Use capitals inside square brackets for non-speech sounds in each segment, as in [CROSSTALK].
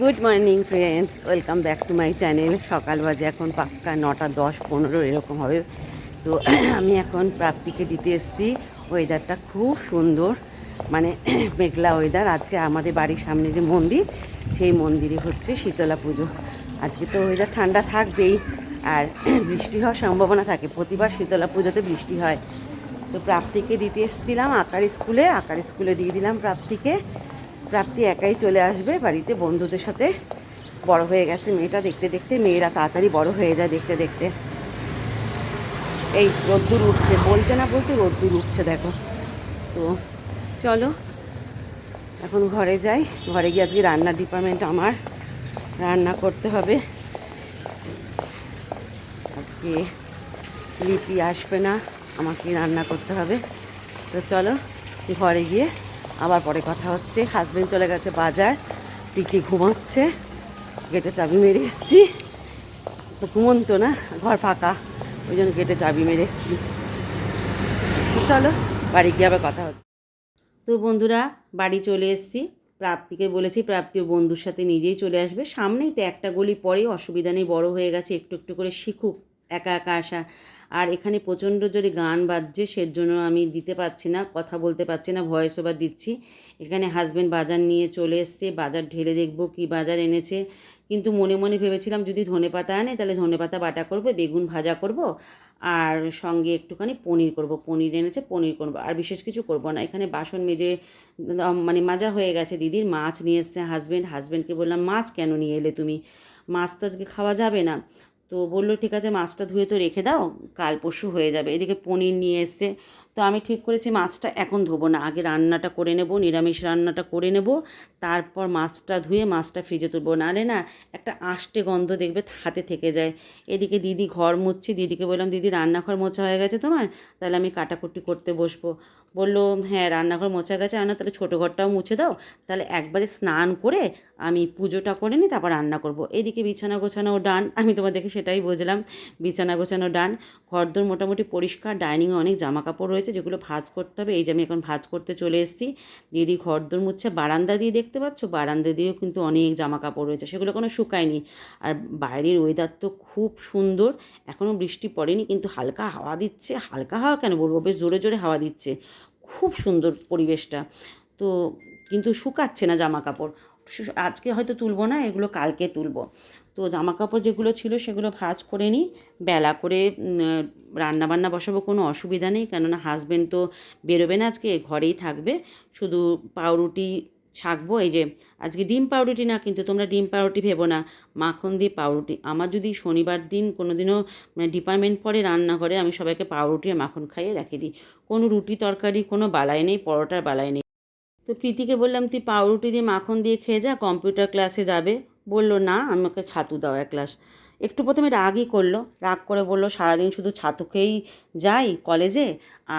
Good morning friends welcome back to my channel সকাল বাজে, এখন পাক্কা নটা দশ পনেরো, এরকম হবে। তো [CLEARS THROAT] আমি এখন প্রাপ্তিকে দিতে এসেছি। ওয়েদারটা খুব সুন্দর। মানে [CLEARS THROAT] মেঘলা ওয়েদার আজকে আমাদের বাড়ির সামনে যে মন্দির, সেই মন্দিরে হচ্ছে শীতলা পুজো। আজকে তো ওয়েদার ঠান্ডা থাকবেই। আর [CLEARS THROAT] বৃষ্টি হওয়ার সম্ভাবনা থাকে। প্রতিবার শীতলা পুজোতে বৃষ্টি হয়। তো প্রাপ্তিকে দিতে এসেছিলাম আঁকার স্কুলে। আঁকার স্কুলে দিয়ে দিলাম প্রাপ্তিকে। প্রাপ্তি একাই চলে আসবে। বাড়িতে বন্ধুদের সাথে বড় হয়ে গেছে মেয়েটা। দেখতে দেখতে মেয়েরা তাড়াতাড়ি বড় হয়ে যায় দেখতে দেখতে। এই রোদ্দুর উঠছে। বলতে না বলতে রোদ্দুর উঠছে দেখো। তো চলো, এখন ঘরে যাই। ঘরে গিয়ে আজকে রান্নার ডিপার্টমেন্ট আমার রান্না করতে হবে। আজকে লিপি আসবে না, আমাকে রান্না করতে হবে। তো চলো, ঘরে গিয়ে আবার পরে কথা হচ্ছে। হাজবেন্ড চলে গেছে বাজার। টিকি ঘুমাচ্ছে। গেটে চাবি মেরে এসেছি। তো ঘুমন্ত না, ঘর ফাঁকা। ওই জন্য গেটে চাবি মেরে এসেছি। চলো, বাড়ি গিয়ে আবার কথা হচ্ছে। তো বন্ধুরা, বাড়ি চলে এসেছি। প্রাপ্তিকে বলেছি, প্রাপ্তি ওর বন্ধুর সাথে নিজেই চলে আসবে। সামনেই তো একটা গলি পরেই অসুবিধা নেই, বড় হয়ে গেছে, একটু একটু করে শিখুক, একা একা আসা। আর এখানে প্রচণ্ড জোরে গান বাজছে সের জন্য আমি দিতে পারছি না, কথা বলতে পারছি না ভয়েস ওভার দিচ্ছি। এখানে হাজব্যান্ড বাজার নিয়ে চলে এসছে, বাজার ঢেলে দেখব কি বাজার এনেছে। কিন্তু মনে মনে ভেবেছিলাম যদি ধনে পাতা আনে, তাহলে ধনে পাতা বাটা করব, বেগুন ভাজা করব, আর সঙ্গে একটুখানি পনির করব। পনির এনেছে, পনির করব, আর বিশেষ কিছু করব না। এখানে বাসন মেজে মানে মাজা হয়ে গেছে দিদির, মাছ নিয়ে এসছে হাজব্যান্ড হাজব্যান্ডকে বললাম, মাছ কেন নিয়ে এলে তুমি? মাছ তো আজকে খাওয়া যাবে না। তো বলল, ঠিক আছে, মাছটা ধুয়ে তো রেখে দাও, কাল পরশু হয়ে যাবে। এদিকে পনির নিয়ে এসছে। তো আমি ঠিক করেছি মাছটা এখন ধোবো না। আগে রান্নাটা করে নেব, নিরামিষ রান্নাটা করে নেব, তারপর মাছটা ধুয়ে মাছটা ফ্রিজে তুলবো। নাহলে না একটা আষ্টে গন্ধ দেখবে হাতে থেকে যায়। এদিকে দিদি ঘর মুছছে, দিদিকে বললাম, দিদি, রান্নাঘর মোছা হয়ে গেছে তোমার? তাহলে আমি কাটাকুটি করতে বসবো। বলল হ্যাঁ রান্নাঘর মোছা গেছে। আর না, তাহলে ছোটো ঘরটাও মুছে দাও। তাহলে একবারে স্নান করে আমি পুজোটা করে নিই, তারপর রান্না করব। এদিকে বিছানা গোছানো ডান। আমি তোমাদেরকে সেটাই বুঝলাম। বিছানা গোছানো ডান। ঘরদোর মোটামুটি পরিষ্কার। ডাইনিংয়ে অনেক জামা কাপড় রয়েছে। যেগুলো ভাজ করতে হবে। এই যে আমি এখন ভাঁজ করতে চলে এসেছি। দিদি ঘরদোর মুছছে বারান্দা দিয়ে দেখতে পাচ্ছ? বারান্দা দিয়েও কিন্তু অনেক জামা কাপড় রয়েছে। সেগুলো কোনো শুকায়নি। আর বাইরের ওয়েদার তো খুব সুন্দর। এখনও বৃষ্টি পড়েনি, কিন্তু হালকা হাওয়া দিচ্ছে। হালকা হাওয়া কেন বলব? বেশ জোরে জোরে হাওয়া দিচ্ছে। খুব সুন্দর পরিবেশটা। তো কিন্তু শুকাচ্ছে না জামা কাপড় আজকে হয়তো তুলবো না, এগুলো কালকে তুলবো। তো জামা কাপড় যেগুলো ছিল সেগুলো ভাজ করে নিই। বেলা করে রান্না বান্না বসাবো কোনো অসুবিধা নেই। কেননা হাজবেন্ড তো বেরোবে না আজকে, ঘরেই থাকবে। শুধু পাউরুটি ছাকবো। এই যে, আজকে ডিম পাউরুটি না, কিন্তু তোমরা ডিম পাউরুটি ভেবো না। মাখন দিয়ে পাউরুটি। আমার যদি শনিবার দিন কোনো দিনও মানে ডিপার্টমেন্ট পরে রান্না করে আমি সবাইকে পাউরুটি আর মাখন খাইয়ে রেখে দিই। কোনো রুটি তরকারি, কোনো বালাই নেই, পরোটার বালাই নেই। তো প্রীতিকে বললাম, তুই পাউরুটি দিয়ে মাখন দিয়ে খেয়ে যা, কম্পিউটার ক্লাসে যাবে। বলল, না আমাকে ছাতু দাও এক গ্লাস। একটু প্রথমে রাগই করল, রাগ করে বলল, সারাদিন শুধু ছাতু খেয়েই যাই কলেজে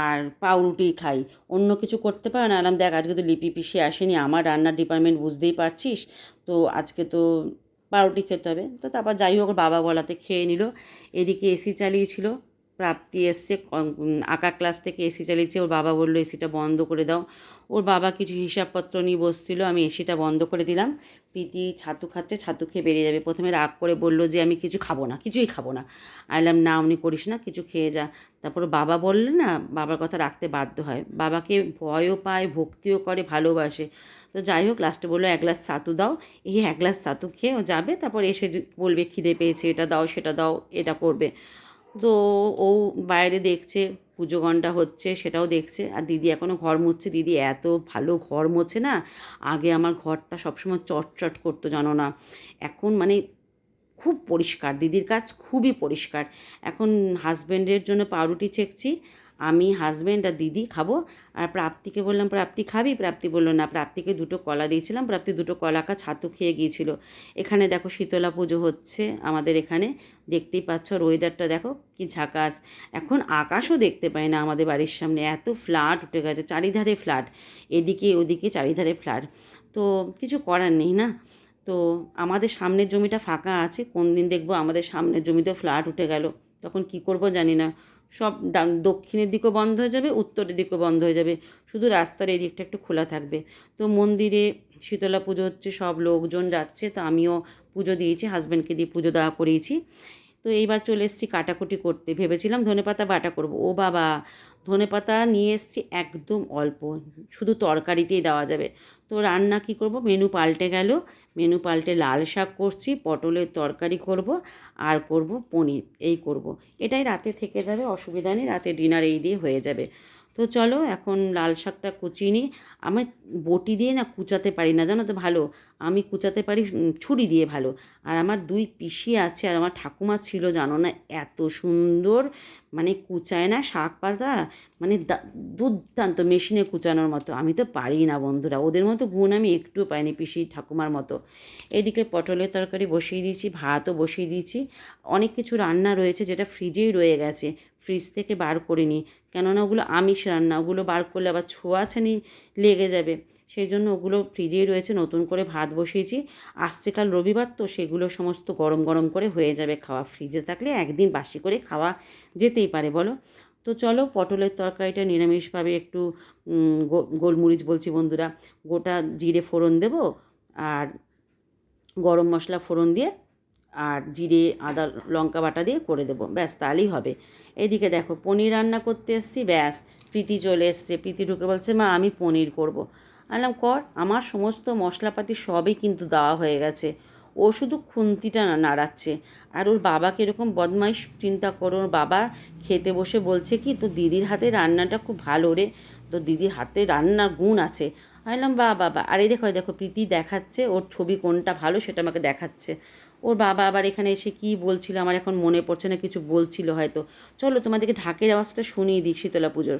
আর পাউরুটি খাই। অন্য কিছু করতে পারে না? আলাম, দেখ, আজকে তো লিপি পিসি আসেনি, আমার রান্নার ডিপার্টমেন্ট বুঝতেই পারছিস। তো আজকে তো পাউরুটি খেতে হবে। তো তারপর যাই হোক বাবা বলাতে খেয়ে নিল, এদিকে এসি চালিয়েছিল। প্রাপ্তি এসছে। আঁকা ক্লাস থেকে এসি চালিয়েছে। ওর বাবা বলল এসিটা বন্ধ করে দাও। ওর বাবা কিছু হিসাবপত্র নিয়ে বসছিল। আমি এসিটা বন্ধ করে দিলাম। প্রীতি ছাতু খাচ্ছে, ছাতু খেয়ে বেরিয়ে যাবে। প্রথমে রাগ করে বলল যে, আমি কিছু খাব না, কিছুই খাব না। আইলাম না, উনি করিস না, কিছু খেয়ে যা। তারপর বাবা বললে না, বাবার কথা রাখতে বাধ্য হয়। বাবাকে ভয়ও পায়, ভক্তিও করে, ভালোবাসে। তো যাই হোক লাস্টে বলল, এক গ্লাস ছাতু দাও। এই এক গ্লাস ছাতু খেয়ে ও যাবে। তারপর এসে বলবে, খিদে পেয়েছে, এটা দাও, সেটা দাও, এটা করবে। তো ও বাইরে দেখছে, পুজো গণ্ডা হচ্ছে, সেটাও দেখছে। আর দিদি এখনও ঘর মুছছে। দিদি এত ভালো ঘর মোছে না, আগে আমার ঘরটা সবসময় চটচট করতো, জানো না। এখন মানে খুব পরিষ্কার, দিদির কাজ খুবই পরিষ্কার। এখন হাজব্যান্ডের জন্য পাউরুটি ছেঁকছি আমি হাজব্যান্ড আর দিদি খাব। আর প্রাপ্তিকে বললাম, প্রাপ্তি খাবি? প্রাপ্তি বলল, না, প্রাপ্তিকে দুটো কলা দিয়েছিলাম। প্রাপ্তি দুটো কলাকা ছাতু খেয়ে গিয়েছিল। এখানে দেখো শীতলা পুজো হচ্ছে আমাদের এখানে। দেখতেই পাচ্ছ ওয়েদারটা দেখো কি ঝাকাস। এখন আকাশও দেখতে পাই না আমাদের বাড়ির সামনে। এত ফ্ল্যাট উঠে গেছে, চারিধারে ফ্ল্যাট এদিকে ওদিকে চারিধারে ফ্ল্যাট তো কিছু করার নেই না? তো আমাদের সামনের জমিটা ফাঁকা আছে। কোন দিন দেখব আমাদের সামনের জমিতেও ফ্ল্যাট উঠে গেল। তখন কি করব জানি না। সব দক্ষিণের দিকও বন্ধ হয়ে যাবে, উত্তরের দিকও বন্ধ হয়ে যাবে। শুধু রাস্তার এই দিকটা একটু খোলা থাকবে। তো মন্দিরে শীতলা পুজো হচ্ছে, সব লোকজন যাচ্ছে, তো আমিও পুজো দিয়েছি, হাজব্যান্ডকে দিয়ে পুজো দেওয়া করিয়েছি তো এইবার চলে এসেছি কাটাকুটি করতে। ভেবেছিলাম ধনেপাতা বাটা করব। ও বাবা, ধনেপাতা নিয়ে এসেছি একদম অল্প। শুধু তরকারিতেই দেওয়া যাবে। তো রান্না কি করব? মেনু পাল্টে গেল। মেনু পাল্টে লাল শাক করছি, পটলের তরকারি করব আর করব পনির, এই করব। এটাই রাতে থেকে যাবে, অসুবিধা নেই, রাতে ডিনার এই দিয়ে হয়ে যাবে। তো চলো এখন লাল শাকটা কুচিয়ে নিই। আমার বটি দিয়ে না কুচাতে পারি না, জানো তো ভালো? আমি কুচাতে পারি ছুরি দিয়ে ভালো। আর আমার দুই পিসি আছে, আর আমার ঠাকুমা ছিল, জানো না, এত সুন্দর মানে কুচায় না শাক পাতা মানে দুর্দান্ত মেশিনে কুচানোর মতো। আমি তো পারি না বন্ধুরা, ওদের মতো গুণ আমি একটু পাইনি পিসি ঠাকুমার মতো। এদিকে পটলের তরকারি বসিয়ে দিয়েছি, ভাতও বসিয়ে দিয়েছি। অনেক কিছু রান্না রয়েছে যেটা ফ্রিজেই রয়ে গেছে, ফ্রিজ থেকে বার করিনি। কেননা ওগুলো আমিষ রান্না, ওগুলো বার করলে আবার ছোঁয়াছানি লেগে যাবে। সেই জন্য ওগুলো ফ্রিজেই রয়েছে, নতুন করে ভাত বসিয়েছি। আসছে কাল রবিবার, তো সেগুলো সমস্ত গরম গরম করে হয়ে যাবে খাওয়া। ফ্রিজে থাকলে একদিন বাসি করে খাওয়া যেতেই পারে, বলো? তো চলো, পটলের তরকারিটা নিরামিষভাবে একটু গোলমরিচ বলছি বন্ধুরা, গোটা জিরে ফোড়ন দেবো আর গরম মশলা ফোড়ন দিয়ে আর জিরে, আদা, লঙ্কা বাটা দিয়ে করে দেবো। ব্যাস, তাহলেই হবে। এদিকে দেখো, পনির রান্না করতে এসেছি, ব্যাস, প্রীতি চলে এসছে। প্রীতি ঢুকে বলছে, মা, আমি পনির করব। আনলাম, কর, আমার সমস্ত মশলাপাতি সবই কিন্তু দেওয়া হয়ে গেছে। ও শুধু খুন্তিটা নাড়াচ্ছে। আর ওর বাবাকে এরকম বদমাইশ চিন্তা করো, ওর বাবা খেতে বসে বলছে কি তো দিদির হাতে রান্নাটা খুব ভালো রে তো দিদির হাতে রান্নার গুণ আছে। আইলাম বা বাবা আর দেখো দেখো, প্রীতি দেখাচ্ছে ওর ছবি কোনটা ভালো সেটা আমাকে দেখাচ্ছে। ওর বাবা আবার এখানে এসে কি বলছিল আমার এখন মনে পড়ছে না, কিছু বলছিল হয়তো। চলো তোমাদেরকে ঢাকের আওয়াজটা শুনিয়ে দিই শীতলা পুজোর।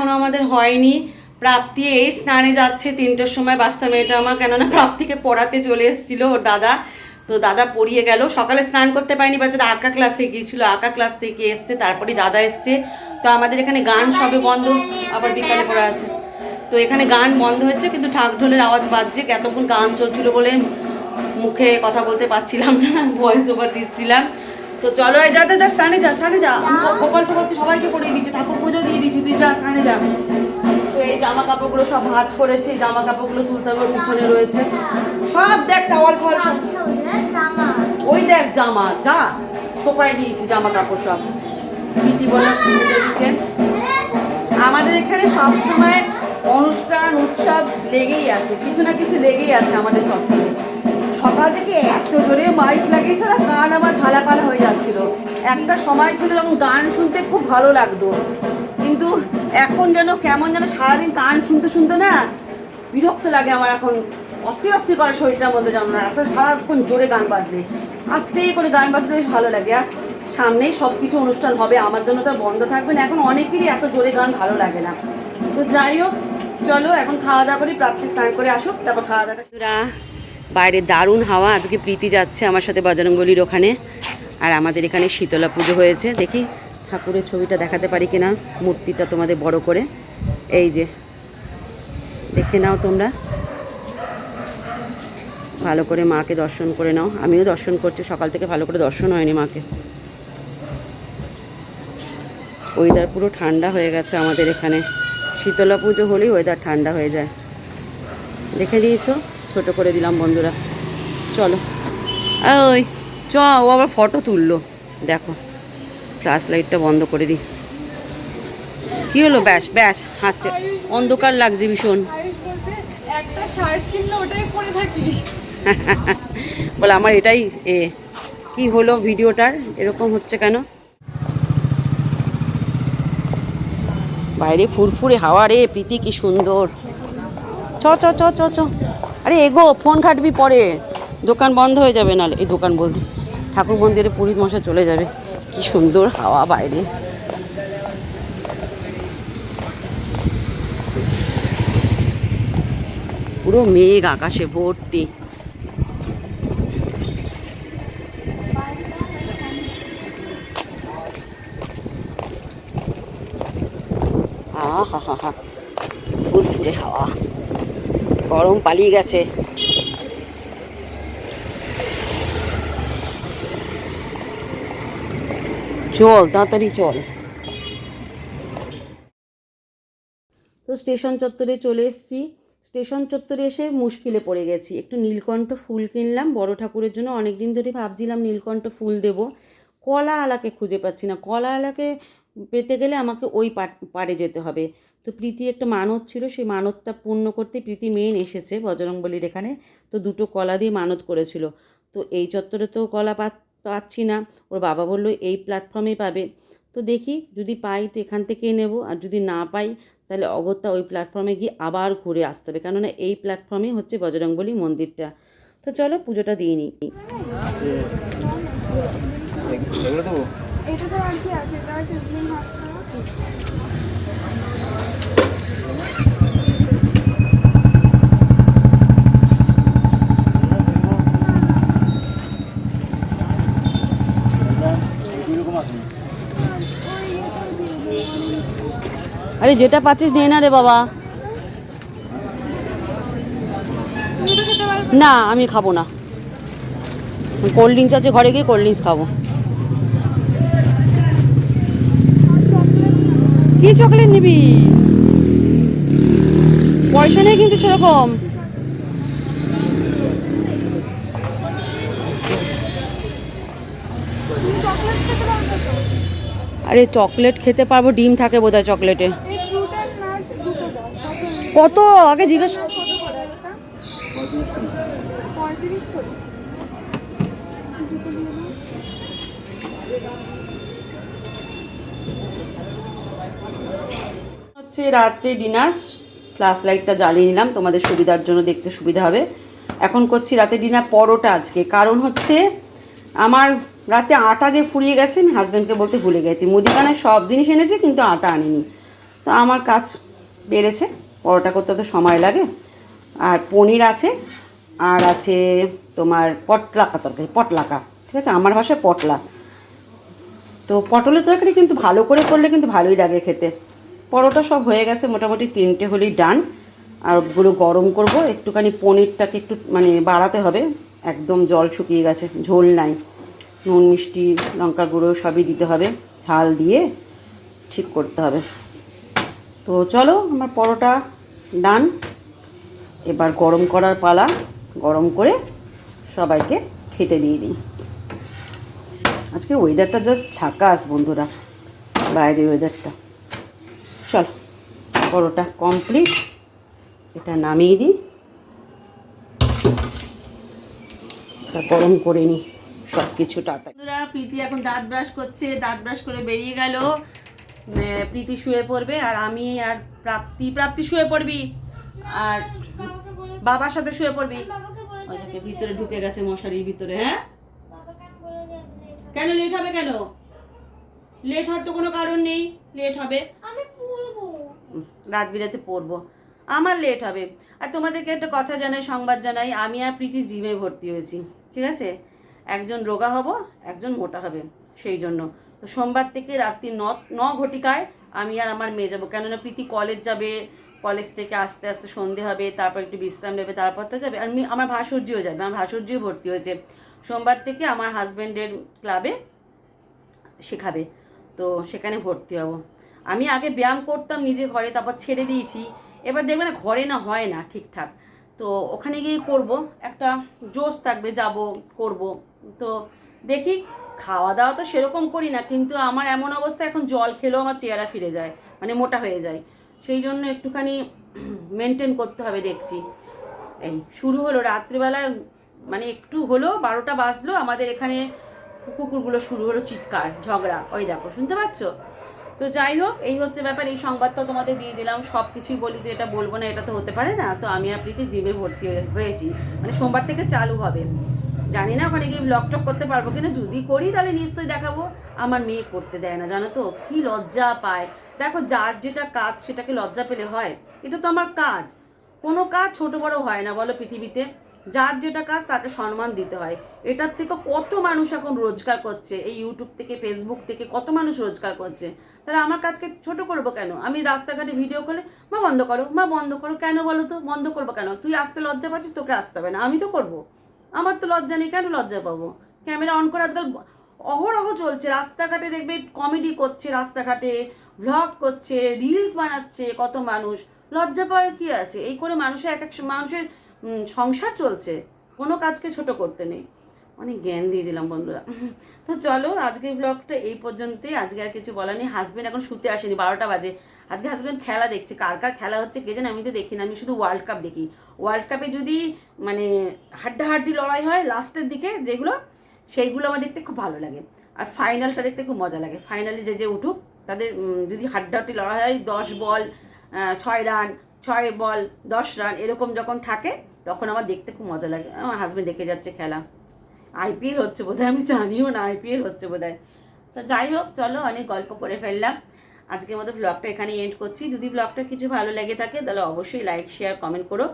আমাদের হয়নি। প্রাপ্তি এই স্নানে যাচ্ছে তিনটের সময়, বাচ্চা মেয়েটা আমার, কেননা প্রাপ্তিকে পড়াতে চলে এসেছিল ওর দাদা। তো দাদা পড়িয়ে গেল। সকালে স্নান করতে পারেনি বাচ্চাটা আঁকা ক্লাসে গিয়েছিল। আঁকা ক্লাস থেকে এসছে তারপরে দাদা এসছে। তো আমাদের এখানে গান সবে বন্ধ, আবার বিকালে পড়া আছে। তো এখানে গান বন্ধ হচ্ছে, কিন্তু ঢাক ঢোলের আওয়াজ বাজছে, এতক্ষণ গান চলছিল বলে মুখে কথা বলতে পারছিলাম না ভয়েস ওভার দিচ্ছিলাম। তো চলো, এই যা যা স্নানে যা স্নানে যা। গোপাল টোপালকে সবাইকে করিয়ে দিচ্ছি, ঠাকুর পুজো দিয়ে দিচ্ছি, তুই যা, স্নানে যা। তো এই জামা কাপড়গুলো সব ভাঁজ করেছে জামা কাপড়গুলো তুলতে হবে, পিছনে রয়েছে। সব দেখ আচ্ছা ওদের জামা ওই দেখ জামা, যা। সোপায় দিয়েছি জামা কাপড় সব। প্রীতি বলে পুজো দিচ্ছেন আমাদের এখানে সব সময় অনুষ্ঠান, উৎসব লেগেই আছে, কিছু না কিছু লেগেই আছে আমাদের চত্বরে। সকাল থেকে এত জোরে মাইক লাগিয়েছে না গান আমার ঝালাপালা হয়ে যাচ্ছিল। একটা সময় ছিল যখন গান শুনতে খুব ভালো লাগতো। কিন্তু এখন যেন কেমন যেন সারাদিন গান শুনতে শুনতে না বিরক্ত লাগে আমার এখন। অস্থির অস্থির করে শরীরটার মধ্যে যেমন এত সারাক্ষণ জোরে গান বাজলে। আস্তে করে গান বাজলে বেশ ভালো লাগে। আর সামনেই সব কিছু অনুষ্ঠান হবে, আমার জন্য তো বন্ধ থাকবে না। এখন অনেকেরই এত জোরে গান ভালো লাগে না। তো যাই হোক, চলো এখন খাওয়া দাওয়া করি, প্রাপ্তি স্নান করে আসুক, তারপর খাওয়া দাওয়াটা বাইরে দারুণ হাওয়া। আজকে প্রীতি যাচ্ছে আমার সাথে বজরঙ্গলির ওখানে। আর আমাদের এখানে শীতলা পুজো হয়েছে। দেখি ঠাকুরের ছবিটা দেখাতে পারি কিনা? মূর্তিটা তোমাদের বড় করে। এই যে, দেখে নাও তোমরা। ভালো করে মাকে দর্শন করে নাও। আমিও দর্শন করছি। সকাল থেকে ভালো করে দর্শন হয়নি মাকে। ওয়েদার পুরো ঠান্ডা হয়ে গেছে আমাদের এখানে। শীতলা পুজো হলেই ওয়েদার ঠান্ডা হয়ে যায়। দেখে নিয়েছো ছোট করে দিলাম বন্ধুরা। চলো। ওই চ ও আবার ফটো তুললো। দেখো ফ্ল্যাশ লাইটটা বন্ধ করে দিই। কী হলো? ব্যাস ব্যাস হাসছে। অন্ধকার লাগছে ভীষণ। [LAUGHS] বলে আমার এটাই এ কি হলো ভিডিওটার? এরকম হচ্ছে কেন? বাইরে ফুরফুরে হাওয়া রে প্রীতি কি সুন্দর। চ চ চ চ চ। আরে এগো, ফোন ঘাটবি পরে। দোকান বন্ধ হয়ে যাবে নাহলে এই দোকান বলতে ঠাকুর মন্দিরে পুরীত মশা চলে যাবে। কি সুন্দর হাওয়া বাইরে। পুরো মেঘ আকাশে ভর্তি। আহা হা হা, ফুরফুরে হাওয়া। গরম পালিয়ে গেছে। চল, তাড়াতাড়ি চল। তো স্টেশন চত্বরে চলে এসেছি। স্টেশন চত্বরে এসে মুশকিলে পড়ে গেছি। একটু নীলকণ্ঠ ফুল কিনলাম। বড় ঠাকুরের জন্য অনেক দিন ধরে ভাবছিলাম নীলকণ্ঠ ফুল দেব। কলা আলাকে খুঁজে পাচ্ছি না। কলা আলাকে পেতে গেলে আমাকে ওই পাড়ে যেতে হবে। তো প্রীতি একটা মানত ছিল, সেই মানতটা পূর্ণ করতে প্রীতি মেন এসেছে বজরংবলির এখানে। তো দুটো কলা দিয়ে মানত করেছিল। তো এই চত্বরে তো কলা পাচ্ছি না। ওর বাবা বলল, এই প্ল্যাটফর্মে পাবে। তো দেখি, যদি পাই তো এখান থেকেই নেব। আর যদি না পাই, তাহলে অগত্যা ওই প্ল্যাটফর্মে গিয়ে আবার ঘুরে আসতে হবে। কেননা এই প্ল্যাটফর্মে হচ্ছে বজরংবলী মন্দিরটা। তো চলো পুজোটা দিয়ে নিই। এটা তো আর কি আছে এটা আছে সিজনিং হাতটা এরকম আছে আরে যেটা পাচ্ছিস নে না রে বাবা। না, আমি খাব না। কোল্ড ড্রিঙ্কস আছে ঘরে গিয়ে কোল্ড ড্রিঙ্কস খাব। কি চকলেট নিবি? পয়সা নেই কিন্তু সেরকম। আরে চকলেট খেতে পারব, ডিম থাকে বোধহয় চকলেটে এই ফ্রুট অ্যান্ড নাট দুটো দাও কত? আগে জিজ্ঞেস হচ্ছে রাত্রে ডিনার ফ্লাশ লাইটটা জ্বালিয়ে নিলাম, তোমাদের সুবিধার জন্য দেখতে সুবিধা হবে। এখন করছি রাতে ডিনার পরোটা আজকে। কারণ হচ্ছে আমার রাতে আটা যে ফুরিয়ে গেছে, আমি হাজব্যান্ডকে বলতে ভুলে গেছি। মুদিখানায় সব জিনিস এনেছে, কিন্তু আটা আনিনি। তো আমার কাজ বেড়েছে। পরোটা করতে তো সময় লাগে। আর পনির আছে, আর আছে তোমার পটলাকা তরকারি, পটলাকা। ঠিক আছে? আমার ভাষায় পটলা। তো পটলের তরকারি কিন্তু ভালো করে করলে কিন্তু ভালোই লাগে খেতে। পরোটা সব হয়ে গেছে, মোটামুটি তিনটে হলেই ডান। আর ওগুলো গরম করব, একটুখানি পনিরটাকে একটু মানে বাড়াতে হবে। একদম জল শুকিয়ে গেছে, ঝোল নাই। নুন, মিষ্টি, লঙ্কা গুঁড়ো সবই দিতে হবে। ঝাল দিয়ে ঠিক করতে হবে। তো চলো, আমার পরোটা ডান। এবার গরম করার পালা, গরম করে সবাইকে খেতে দিয়ে দিই। আজকে ওয়েদারটা জাস্ট ঝাকাস বন্ধুরা, বাইরের ওয়েদারটা চল, পরোটা কমপ্লিট এটা নামিয়ে দিই। এটা গরম করে নিই সব কিছু টাটা প্রীতি এখন দাঁত ব্রাশ করছে, দাঁত ব্রাশ করে বেরিয়ে গেল। প্রীতি শুয়ে পড়বে আর আমি আর প্রাপ্তি প্রাপ্তি শুয়ে পড়বি আর বাবার সাথে শুয়ে পড়বি। ভিতরে ঢুকে গেছে মশারির ভিতরে হ্যাঁ? কেন লেট হবে কেন? লেট হওয়ার তো কোনো কারণ নেই লেট হবে। রাত বিরাতে পড়ব। আমার লেট হবে। আর তোমাদেরকে একটা কথা জানাই সংবাদ জানাই আমি আর প্রীতি জিমে ভর্তি হয়েছি ঠিক আছে? একজন রোগা হব একজন মোটা হবে সেই জন্য। তো সোমবার থেকে রাত্রি ন ন ঘটিকায় আমি আর আমার মেয়ে যাব। কেননা প্রীতি কলেজ যাবে কলেজ থেকে আসতে আসতে সন্ধে হবে, তারপর একটু বিশ্রাম নেবে, তারপর তো যাবে। আর আমার ভাসুর্যও যাবে, আমার ভাসুর্যও ভর্তি হয়েছে। সোমবার থেকে আমার হাজব্যান্ডের ক্লাবে শেখাবে, তো সেখানে ভর্তি হব। আমি আগে ব্যায়াম করতাম নিজে ঘরে, তারপর ছেড়ে দিয়েছি। এবার দেখবে না ঘরে না হয় না ঠিকঠাক। তো ওখানে গিয়ে করব। একটা জোশ থাকবে, যাব, করব। তো দেখি খাওয়া দাওয়া তো সেরকম করি না, কিন্তু আমার এমন অবস্থা, এখন জল খেলেও আমার চেহারা ফিরে যায় মানে মোটা হয়ে যায়। সেই জন্য একটুখানি [CLEARS THROAT] মেনটেন করতে হবে দেখছি। এই শুরু হলো, রাত্রিবেলা মানে একটু হলো, বারোটা বাজলো, আমাদের এখানে কুকুরগুলো শুরু হলো চিৎকার, ঝগড়া। ওই দেখো, শুনতে পাচ্ছ? তো যাই হোক, এই হচ্ছে ব্যাপার, এই সংবাদটা তোমাদের দিয়ে দিলাম সব কিছুই বলি তো এটা বলব না, এটা তো হতে পারে না, তো আমি আর প্রীতি জিমে ভর্তি হয়ে- হয়েছি। মানে সোমবার থেকে চালু হবে। জানি না ওখানে গিয়ে ব্লগ টক করতে পারব কিনা, যদি করি তাহলে নিশ্চয়ই দেখাবো। আমার মেয়ে করতে দেয় না, জানো তো, কি লজ্জা পায়। দেখো, যার যেটা কাজ সেটাকে লজ্জা পেলে হয়, এটা তো আমার কাজ। কোনো কাজ ছোট বড় হয় না, বলো পৃথিবীতে। যার যেটা কাজ তাকে সম্মান দিতে হয়। এটার থেকে কত মানুষ এখন রোজগার করছে, এই ইউটিউব থেকে ফেসবুক থেকে, কত মানুষ রোজগার করছে। তাহলে আমার কাজকে ছোট করব কেন? আমি রাস্তাঘাটে ভিডিও করলে, মা, বন্ধ করো, মা, বন্ধ করো, কেন বলো তো? বন্ধ করব কেন? তুই আসতে লজ্জা পাচ্ছিস, তোকে আসতে হবে না। আমি তো করব। আমার তো লজ্জা নেই, কেন লজ্জা পাবো? ক্যামেরা অন করে আজকাল অহরহ চলছে, রাস্তাঘাটে দেখবে কমেডি করছে, রাস্তাঘাটে ভ্লগ করছে রিলস বানাচ্ছে কত মানুষ। লজ্জা পাওয়ার কি আছে? এই করে মানুষের এক এক মানুষের সংসার চলছে, কোনো কাজকে ছোট করতে নেই। অনেক জ্ঞান দিয়ে দিলাম বন্ধুরা। [LAUGHS] তো চলো, আজকের ব্লগটা এই পর্যন্তই। আজকে আর কিছু বলার নেই। হাজবেন্ড এখন শুতে আসেনি, বারোটা বাজে। আজকে হাজবেন্ড খেলা দেখছে, কার কার খেলা হচ্ছে কে জানে আমি তো দেখি না, আমি শুধু ওয়ার্ল্ড কাপ দেখি। ওয়ার্ল্ড কাপে যদি মানে হাড্ডাহাড্ডি লড়াই হয় লাস্টের দিকে যেগুলো, সেইগুলো আমার দেখতে খুব ভালো লাগে। আর ফাইনালটা দেখতে খুব মজা লাগে। ফাইনালি যে যে উঠুক, তাদের যদি হাড্ডাহাড্ডি লড়াই হয়, দশ বল ছয় রান, ছয় বল, দশ রান, এরকম যখন থাকে, তখন আমার দেখতে খুব মজা লাগে। আমার হাজবেন্ড দেখে যাচ্ছে খেলা। আইপিএল হচ্ছে বোধহয়, আমি জানিও না আইপিএল হচ্ছে বোধহয়। তো যাই হোক, চলো অনেক গল্প করে ফেললাম। আজকের আমাদের ব্লগটা এখানে এন্ড করছি। যদি ব্লগটা কিছু ভালো লেগে থাকে, তাহলে অবশ্যই লাইক শেয়ার কমেন্ট করো।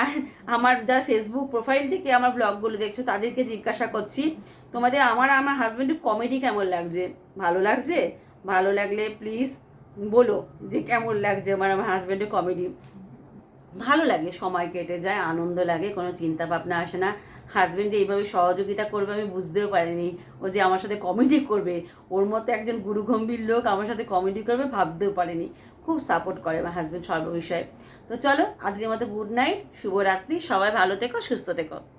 আর আমার যারা ফেসবুক প্রোফাইল থেকে আমার ব্লগগুলো দেখছ, তাদেরকে জিজ্ঞাসা করছি, তোমাদের আমার আমার হাজব্যান্ডের কমেডি কেমন লাগছে? ভালো লাগছে? ভালো লাগলে প্লিজ বলো যে কেমন লাগছে আমার আমার হাজব্যান্ডের কমেডি ভালো লাগে, সময় কেটে যায়, আনন্দ লাগে, কোনো চিন্তা ভাবনা আসে না। হাজব্যান্ড যে এইভাবে সহযোগিতা করবে আমি বুঝতেও পারিনি। ও যে আমার সাথে কমেডি করবে, ওর মতো একজন গুরুগম্ভীর লোক আমার সাথে কমেডি করবে ভাবতেও পারিনি। খুব সাপোর্ট করে আমার হাজব্যান্ড সর্ববিষয়ে। তো চলো, আজকের মতো গুড নাইট শুভরাত্রি, সবাই ভালো থেকো, সুস্থ থেকো।